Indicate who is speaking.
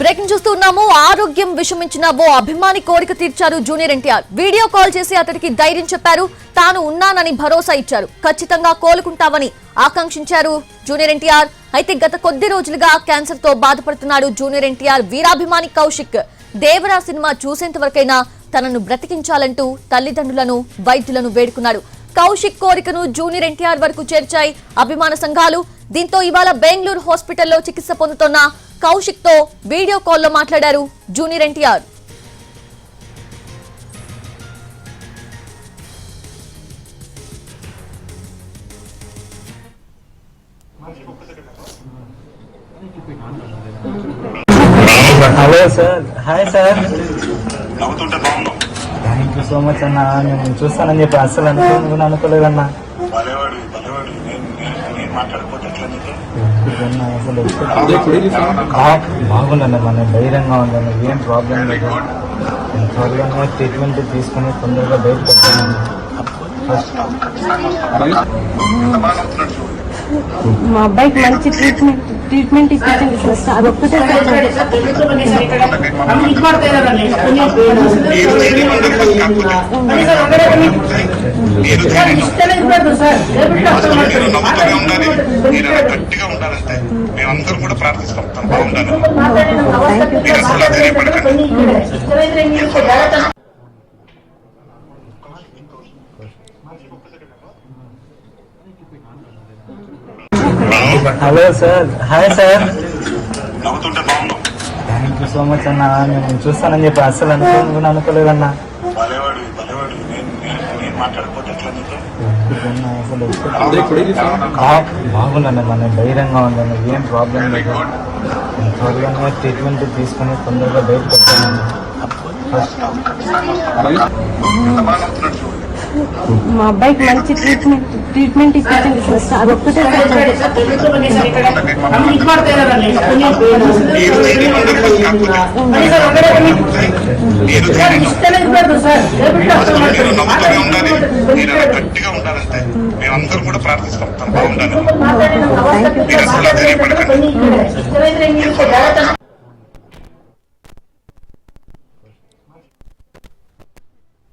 Speaker 1: Breaking చూస్తున్నాము ఆరోగ్యం విషమించిన ఓ అభిమాని కోరిక తీర్చారు జూనియర్ ఎన్టీఆర్. వీడియో కాల్ చేసి అతడికి ధైర్యం చెప్పారు. తాను ఉన్నానని భరోసా ఇచ్చారు. ఖచ్చితంగా కోలుకుంటామని ఆకాంక్షించారు జూనియర్ ఎన్టీఆర్. అయితే గత కొద్ది రోజులుగా క్యాన్సర్తో బాధపడుతున్నాడు జూనియర్ ఎన్టీఆర్ వీరాభిమాని కౌశిక్. దేవరా సినిమా చూసేంత వరకైనా తనను బ్రతికించాలంటూ తల్లిదండ్రులను వైద్యులను వేడుకున్నాడు. కౌశిక్ కోరికను జూనియర్ ఎన్టీఆర్ వరకు చేర్చాయి అభిమాన సంఘాలు. దీంతో ఇవాళ బెంగళూరు హాస్పిటల్లో చికిత్స పొందుతున్న కౌశిక్తో వీడియో కాల్లో మాట్లాడారు junior NTR.
Speaker 2: Hello sir hi sir thank you so much అన్న. నేను చూస్తానని చెప్పి అస్సలు అనుకోను అనుకోలేదన్నా. బాగుందండి మన ధైర్యంగా ఉందండి. ఏం ప్రాబ్లం లేదు. నేను త్వరగానే ట్రీట్మెంట్ తీసుకుని తొందరగా
Speaker 3: చూడు
Speaker 4: మా అబ్బాయికి మంచి ట్రీట్మెంట్ ట్రీట్మెంట్ ఇప్పించండి
Speaker 3: అలా గట్టిగా ఉండాలంటే మేమందరం కూడా ప్రార్థిస్తాం. బాగుండాలి
Speaker 2: hello sir. Hi sir. Thank you so much అన్న. నేను చూస్తానని చెప్పి అస్సలు అనుకోను అనుకోలేదన్నా. బాగుందండి మన ధైర్యంగా ఉందండి ఏం ప్రాబ్లం లేదు. నేను త్వరగానే ట్రీట్మెంట్ తీసుకుని తొందరగా బయటకు వచ్చానండి
Speaker 4: మా అబ్బాయికి మంచి ట్రీట్మెంట్ ట్రీట్మెంట్ ఇప్పించండి సార్. అదొక్కటే
Speaker 3: మేమందరం కూడా ప్రార్థిస్తాం బాగుండాలి